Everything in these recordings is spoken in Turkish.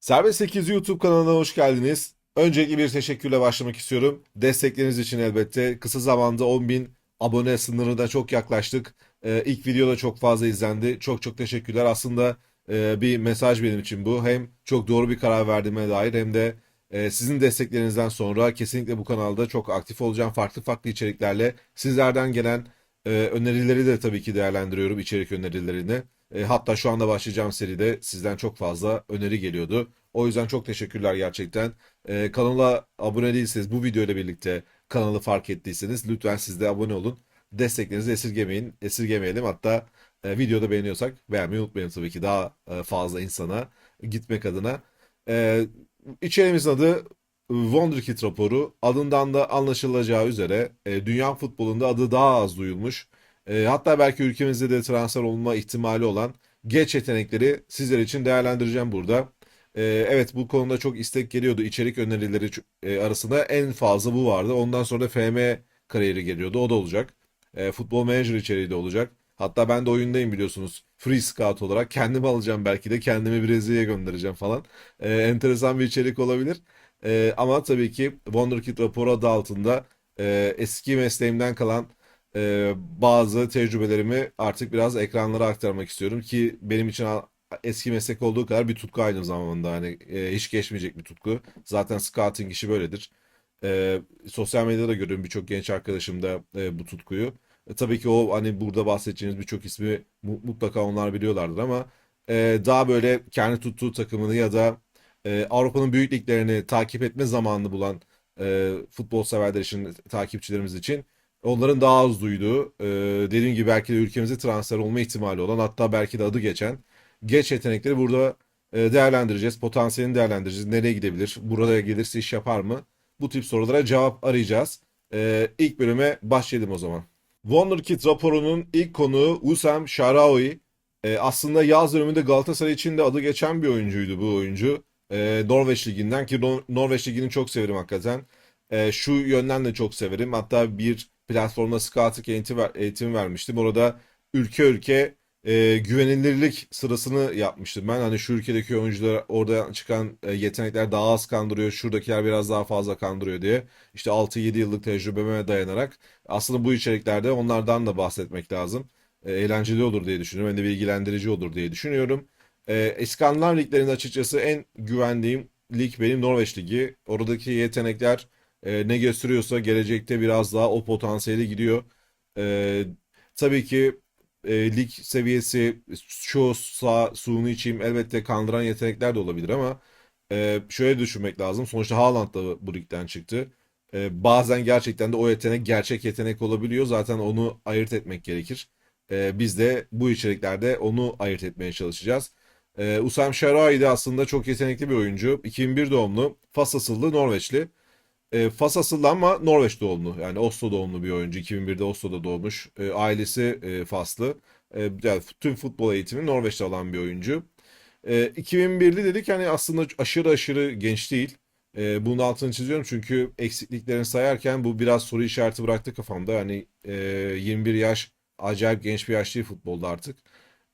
Serbest 8 YouTube kanalına hoş geldiniz. Öncelikle bir teşekkürle başlamak istiyorum. Destekleriniz için elbette. Kısa zamanda 10.000 abone sınırına çok yaklaştık. Ee, ilk video da çok fazla izlendi. Çok çok teşekkürler. Aslında e, bir mesaj benim için bu. Hem çok doğru bir karar verdiğime dair hem de e, sizin desteklerinizden sonra kesinlikle bu kanalda çok aktif olacağım. Farklı farklı içeriklerle sizlerden gelen e, önerileri de tabii ki değerlendiriyorum. içerik önerilerini. E, hatta şu anda başlayacağım seride sizden çok fazla öneri geliyordu. O yüzden çok teşekkürler gerçekten. E, kanala abone değilseniz bu video ile birlikte kanalı fark ettiyseniz lütfen siz de abone olun. Desteklerinizi esirgemeyin, esirgemeyelim. Hatta e, videoda beğeniyorsak beğenmeyi unutmayın tabii ki daha e, fazla insana gitmek adına. E, içeriğimizin adı Wonderkid raporu. Adından da anlaşılacağı üzere e, dünya futbolunda adı daha az duyulmuş. E, hatta belki ülkemizde de transfer olma ihtimali olan genç yetenekleri sizler için değerlendireceğim burada. E, evet bu konuda çok istek geliyordu. İçerik önerileri e, arasında en fazla bu vardı. Ondan sonra FM kariyeri geliyordu. O da olacak. E, Futbol Manager içeriği de olacak. Hatta ben de oyundayım biliyorsunuz. Free Scout olarak kendimi alacağım belki de kendimi Brezilya'ya göndereceğim falan. E, enteresan bir içerik olabilir. E, ama tabii ki Wonderkid raporu adı altında e, eski mesleğimden kalan e, bazı tecrübelerimi artık biraz ekranlara aktarmak istiyorum ki benim için eski meslek olduğu kadar bir tutku aynı zamanda hani e, hiç geçmeyecek bir tutku. Zaten scouting işi böyledir. E, sosyal medyada görüyorum birçok genç arkadaşım da e, bu tutkuyu. E, tabii ki o hani burada bahsedeceğimiz birçok ismi mu- mutlaka onlar biliyorlardır ama e, daha böyle kendi tuttuğu takımını ya da e, Avrupa'nın büyük liglerini takip etme zamanını bulan e, futbol severler için, takipçilerimiz için onların daha az duyduğu, e, dediğim gibi belki de ülkemize transfer olma ihtimali olan hatta belki de adı geçen genç yetenekleri burada e, değerlendireceğiz. Potansiyelini değerlendireceğiz. Nereye gidebilir? Burada gelirse iş yapar mı? Bu tip sorulara cevap arayacağız. E, ilk bölüme başlayalım o zaman. Wonderkid raporunun ilk konuğu Usam Şaraoui. E, aslında yaz döneminde Galatasaray için de adı geçen bir oyuncuydu bu oyuncu. E, Norveç Ligi'nden ki Nor- Norveç Ligi'ni çok severim hakikaten. E, şu yönden de çok severim. Hatta bir platformda scouting eğitim, ver, eğitim vermiştim. Orada ülke ülke e, güvenilirlik sırasını yapmıştım ben. Hani şu ülkedeki oyuncular orada çıkan e, yetenekler daha az kandırıyor. Şuradakiler biraz daha fazla kandırıyor diye. İşte 6-7 yıllık tecrübeme dayanarak aslında bu içeriklerde onlardan da bahsetmek lazım. E, eğlenceli olur diye düşünüyorum. Hem de bilgilendirici olur diye düşünüyorum. E, İskandinav liglerinde açıkçası en güvendiğim lig benim Norveç Ligi. Oradaki yetenekler e, ne gösteriyorsa gelecekte biraz daha o potansiyeli gidiyor. E, tabii ki e, lig seviyesi şu sağ suyunu içeyim elbette kandıran yetenekler de olabilir ama e, şöyle düşünmek lazım. Sonuçta Haaland da bu ligden çıktı. E, bazen gerçekten de o yetenek gerçek yetenek olabiliyor. Zaten onu ayırt etmek gerekir. E, biz de bu içeriklerde onu ayırt etmeye çalışacağız. E, Usam Şarai de aslında çok yetenekli bir oyuncu. 2001 doğumlu, Fas asıllı Norveçli. E, Fas asıllı ama Norveç doğumlu. Yani Oslo doğumlu bir oyuncu. 2001'de Oslo'da doğmuş. E, ailesi e, Faslı. E, yani tüm futbol eğitimi Norveç'te alan bir oyuncu. E, 2001'li dedik hani aslında aşırı aşırı genç değil. E, bunun altını çiziyorum çünkü eksikliklerini sayarken bu biraz soru işareti bıraktı kafamda. Hani e, 21 yaş acayip genç bir yaş değil futbolda artık.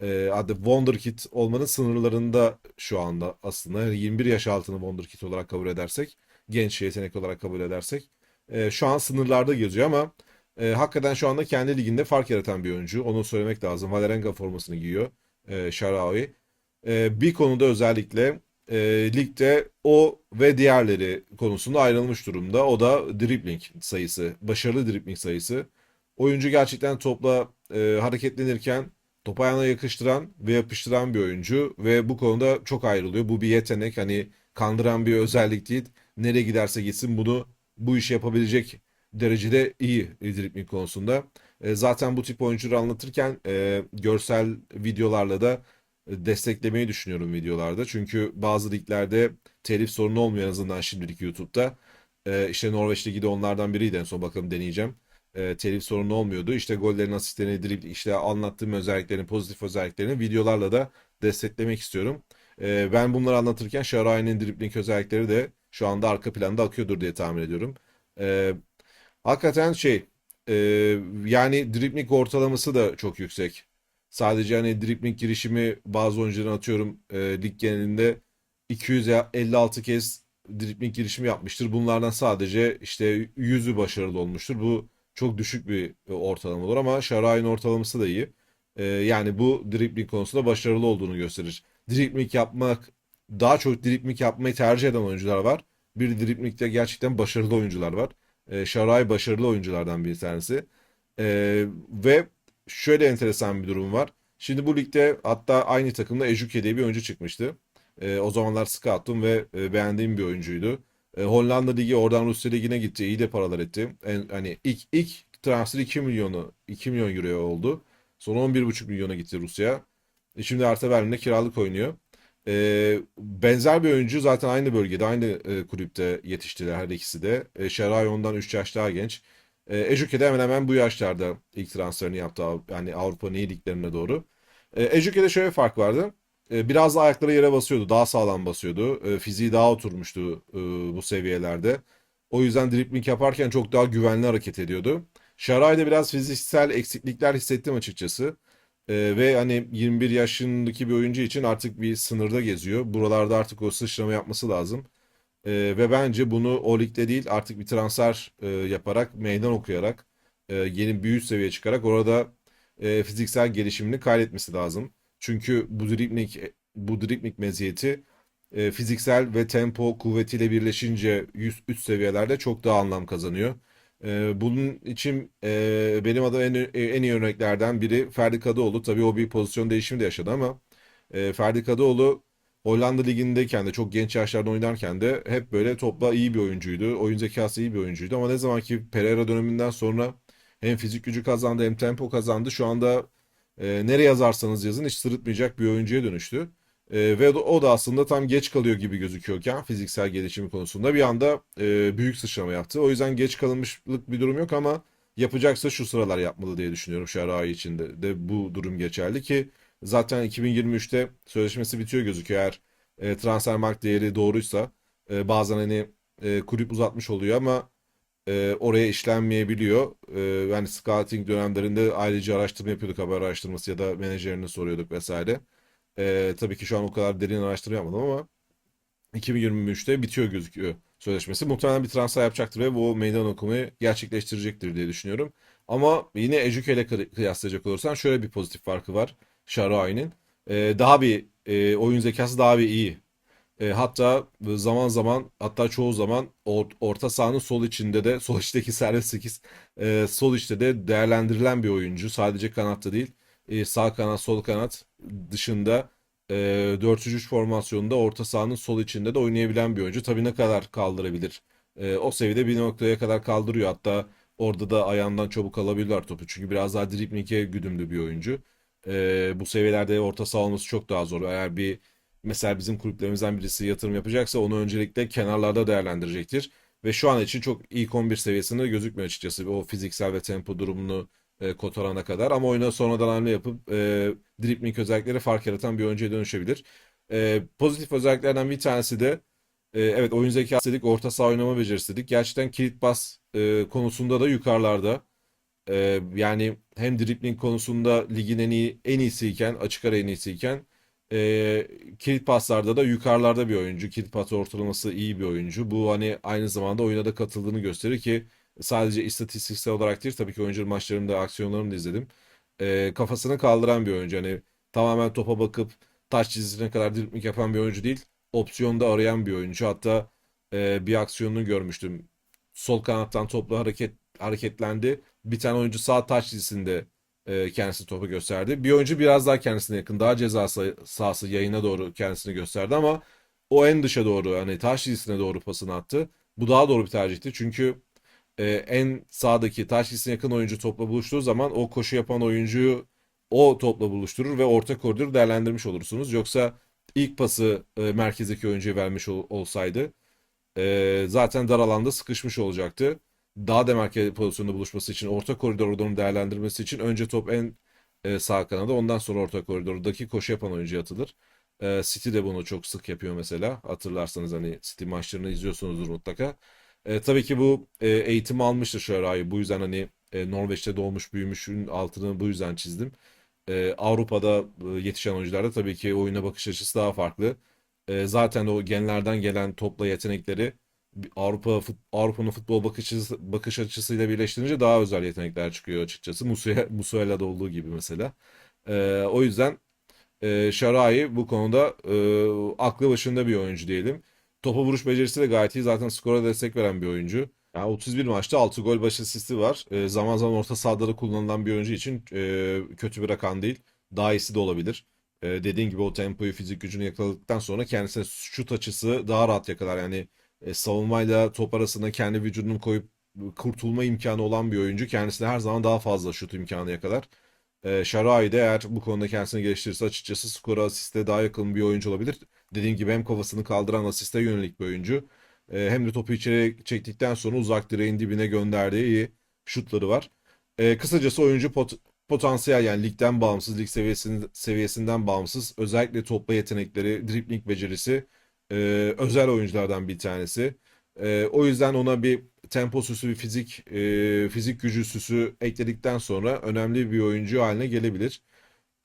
E, adı Wonderkid olmanın sınırlarında şu anda aslında. Yani 21 yaş altını Wonderkid olarak kabul edersek genç yetenek olarak kabul edersek. E, şu an sınırlarda geziyor ama e, hakikaten şu anda kendi liginde fark yaratan bir oyuncu. Onu söylemek lazım. Vålerenga formasını giyiyor e, Şarawi. E, bir konuda özellikle e, ligde o ve diğerleri konusunda ayrılmış durumda. O da dribbling sayısı. Başarılı dribbling sayısı. Oyuncu gerçekten topla e, hareketlenirken top ayağına yakıştıran ve yapıştıran bir oyuncu ve bu konuda çok ayrılıyor. Bu bir yetenek. Hani kandıran bir özellik değil nereye giderse gitsin bunu bu işi yapabilecek derecede iyi dribbling konusunda. E, zaten bu tip oyuncuları anlatırken e, görsel videolarla da desteklemeyi düşünüyorum videolarda. Çünkü bazı liglerde telif sorunu olmuyor en azından şimdilik YouTube'da. E, işte Norveç Ligi de onlardan biriydi en son bakalım deneyeceğim. E, telif sorunu olmuyordu. İşte gollerin asistlerini, dribl, işte anlattığım özelliklerini, pozitif özelliklerini videolarla da desteklemek istiyorum. E, ben bunları anlatırken Şaray'ın dribbling özellikleri de şu anda arka planda akıyordur diye tahmin ediyorum. Ee, hakikaten şey e, yani dribbling ortalaması da çok yüksek. Sadece hani dribbling girişimi bazı oyuncuların atıyorum e, lig genelinde 256 kez dribling girişimi yapmıştır. Bunlardan sadece işte 100'ü başarılı olmuştur. Bu çok düşük bir ortalama olur ama Şaray'ın ortalaması da iyi. Ee, yani bu dribbling konusunda başarılı olduğunu gösterir. Dribbling yapmak, daha çok dribbling yapmayı tercih eden oyuncular var. Bir dribblingde gerçekten başarılı oyuncular var. Ee, Şaray başarılı oyunculardan bir tanesi. Ee, ve şöyle enteresan bir durum var. Şimdi bu ligde hatta aynı takımda Ejuke diye bir oyuncu çıkmıştı. Ee, o zamanlar scout'tum ve e, beğendiğim bir oyuncuydu. E, Hollanda Ligi oradan Rusya Ligi'ne gitti. İyi de paralar etti. En, hani ilk ilk transfer 2 milyonu 2 milyon euro oldu. Sonra 11,5 milyona gitti Rusya. E, şimdi Hertha Berlin'de kiralık oynuyor. E, benzer bir oyuncu zaten aynı bölgede, aynı e, kulüpte yetiştiler her ikisi de. E, Şeray ondan 3 yaş daha genç. E, Ejuke de hemen hemen bu yaşlarda ilk transferini yaptı. Yani Avrupa'nın iyi liglerine doğru. E, Ejuke'de şöyle bir fark vardı. E, Biraz da ayakları yere basıyordu. Daha sağlam basıyordu. E, Fiziği daha oturmuştu e, bu seviyelerde. O yüzden dribbling yaparken çok daha güvenli hareket ediyordu. Şaray'da biraz fiziksel eksiklikler hissettim açıkçası. E, ve hani 21 yaşındaki bir oyuncu için artık bir sınırda geziyor. Buralarda artık o sıçrama yapması lazım. E, ve bence bunu o ligde değil artık bir transfer e, yaparak, meydan okuyarak, e, yeni bir üst seviyeye çıkarak orada e, fiziksel gelişimini kaydetmesi lazım. Çünkü bu dribling, bu dribling meziyeti e, fiziksel ve tempo kuvvetiyle birleşince üst, üst seviyelerde çok daha anlam kazanıyor. E, bunun için e, benim adım en, en iyi örneklerden biri Ferdi Kadıoğlu. Tabii o bir pozisyon değişimi de yaşadı ama e, Ferdi Kadıoğlu Hollanda Ligi'ndeyken de çok genç yaşlarda oynarken de hep böyle topla iyi bir oyuncuydu. Oyun zekası iyi bir oyuncuydu ama ne zaman ki Pereira döneminden sonra hem fizik gücü kazandı hem tempo kazandı. Şu anda e, nereye yazarsanız yazın hiç sırıtmayacak bir oyuncuya dönüştü. E, ve o da aslında tam geç kalıyor gibi gözüküyorken fiziksel gelişimi konusunda bir anda e, büyük sıçrama yaptı. O yüzden geç kalınmışlık bir durum yok ama yapacaksa şu sıralar yapmalı diye düşünüyorum Şerai için de, de bu durum geçerli ki zaten 2023'te sözleşmesi bitiyor gözüküyor eğer e, Transfermarkt değeri doğruysa e, bazen hani e, kulüp uzatmış oluyor ama e, oraya işlenmeyebiliyor. E, yani scouting dönemlerinde ayrıca araştırma yapıyorduk, haber araştırması ya da menajerini soruyorduk vesaire. E, tabii ki şu an o kadar derin araştırma yapmadım ama 2023'te bitiyor gözüküyor sözleşmesi. Muhtemelen bir transfer yapacaktır ve bu meydan okumayı gerçekleştirecektir diye düşünüyorum. Ama yine Ejuke ile kıyaslayacak olursan şöyle bir pozitif farkı var Şaruay'ın. E, daha bir e, oyun zekası daha bir iyi. E, hatta zaman zaman hatta çoğu zaman or- orta sahanın sol içinde de sol içteki serbest 8 e, sol içte de değerlendirilen bir oyuncu. Sadece kanatta değil. E, sağ kanat, sol kanat dışında e, 4-3-3 formasyonunda orta sahanın sol içinde de oynayabilen bir oyuncu. Tabii ne kadar kaldırabilir? E, o seviyede bir noktaya kadar kaldırıyor. Hatta orada da ayağından çabuk alabilirler topu. Çünkü biraz daha dribling'e güdümlü bir oyuncu. E, bu seviyelerde orta saha olması çok daha zor. Eğer bir mesela bizim kulüplerimizden birisi yatırım yapacaksa onu öncelikle kenarlarda değerlendirecektir. Ve şu an için çok ilk 11 seviyesinde gözükmüyor açıkçası. O fiziksel ve tempo durumunu e, kotarana kadar. Ama oyuna sonradan hamle yapıp e, dribbling özellikleri fark yaratan bir oyuncuya dönüşebilir. E, pozitif özelliklerden bir tanesi de e, evet oyun zekası dedik, orta saha oynama becerisi dedik. Gerçekten kilit pas e, konusunda da yukarılarda. E, yani hem dribbling konusunda ligin en iyi en iyisiyken, açık ara en iyisiyken e, kilit paslarda da yukarılarda bir oyuncu. Kilit pas ortalaması iyi bir oyuncu. Bu hani aynı zamanda oyuna da katıldığını gösterir ki sadece istatistiksel olarak değil tabii ki oyuncu maçlarını da aksiyonlarını da izledim. E, kafasını kaldıran bir oyuncu. Hani tamamen topa bakıp taç çizgisine kadar dribling yapan bir oyuncu değil. Opsiyonda arayan bir oyuncu. Hatta e, bir aksiyonunu görmüştüm. Sol kanattan topla hareket hareketlendi. Bir tane oyuncu sağ taç çizgisinde e, kendisi topu gösterdi. Bir oyuncu biraz daha kendisine yakın, daha ceza sahası yayına doğru kendisini gösterdi ama o en dışa doğru hani taş çizgisine doğru pasını attı. Bu daha doğru bir tercihti. Çünkü e, en sağdaki taş çizgisine yakın oyuncu topla buluştuğu zaman o koşu yapan oyuncuyu o topla buluşturur ve orta koridoru değerlendirmiş olursunuz. Yoksa ilk pası e, merkezdeki oyuncuya vermiş ol, olsaydı e, zaten dar alanda sıkışmış olacaktı daha demarke pozisyonda buluşması için orta koridorunu değerlendirmesi için önce top en e, sağ kanada ondan sonra orta koridordaki koşu yapan oyuncuya atılır. E, City de bunu çok sık yapıyor mesela. Hatırlarsanız hani City maçlarını izliyorsunuzdur mutlaka. E, tabii ki bu e, eğitim almıştır Şaray'ı. Bu yüzden hani e, Norveç'te doğmuş büyümüşün altını bu yüzden çizdim. E, Avrupa'da e, yetişen oyuncularda tabii ki oyuna bakış açısı daha farklı. E, zaten o genlerden gelen topla yetenekleri Avrupa fut- Avrupa'nın futbol bakış bakış açısıyla birleştirince daha özel yetenekler çıkıyor açıkçası. Muslera, Muslera'da olduğu gibi mesela. E, o yüzden e, Şaray bu konuda e, aklı başında bir oyuncu diyelim. Topa vuruş becerisi de gayet iyi. Zaten skora destek veren bir oyuncu. Yani 31 maçta 6 gol 5 asisti var. E, zaman zaman orta sahada da kullanılan bir oyuncu için e, kötü bir rakam değil. Daha iyisi de olabilir. E, dediğin gibi o tempoyu, fizik gücünü yakaladıktan sonra kendisine şut açısı daha rahat yakalar. Yani e, savunmayla top arasında kendi vücudunu koyup kurtulma imkanı olan bir oyuncu. Kendisine her zaman daha fazla şut imkanı yakalar. E, Şaray da eğer bu konuda kendisini geliştirirse açıkçası skora asiste daha yakın bir oyuncu olabilir. Dediğim gibi hem kafasını kaldıran asiste yönelik bir oyuncu. E, hem de topu içeri çektikten sonra uzak direğin dibine gönderdiği iyi şutları var. E, kısacası oyuncu pot- potansiyel yani ligden bağımsız, lig seviyesinden, seviyesinden bağımsız. Özellikle topla yetenekleri, dribling becerisi e, özel oyunculardan bir tanesi. O yüzden ona bir tempo süsü, bir fizik fizik gücü süsü ekledikten sonra önemli bir oyuncu haline gelebilir.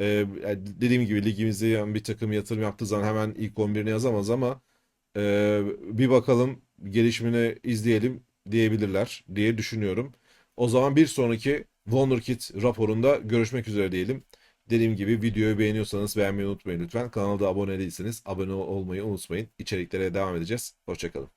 E, dediğim gibi ligimizde yani bir takım yatırım yaptığı zaman hemen ilk 11'ine yazamaz ama e, bir bakalım gelişimini izleyelim diyebilirler diye düşünüyorum. O zaman bir sonraki Wonderkid raporunda görüşmek üzere diyelim. Dediğim gibi videoyu beğeniyorsanız beğenmeyi unutmayın lütfen. Kanala abone değilseniz abone olmayı unutmayın. İçeriklere devam edeceğiz. Hoşçakalın.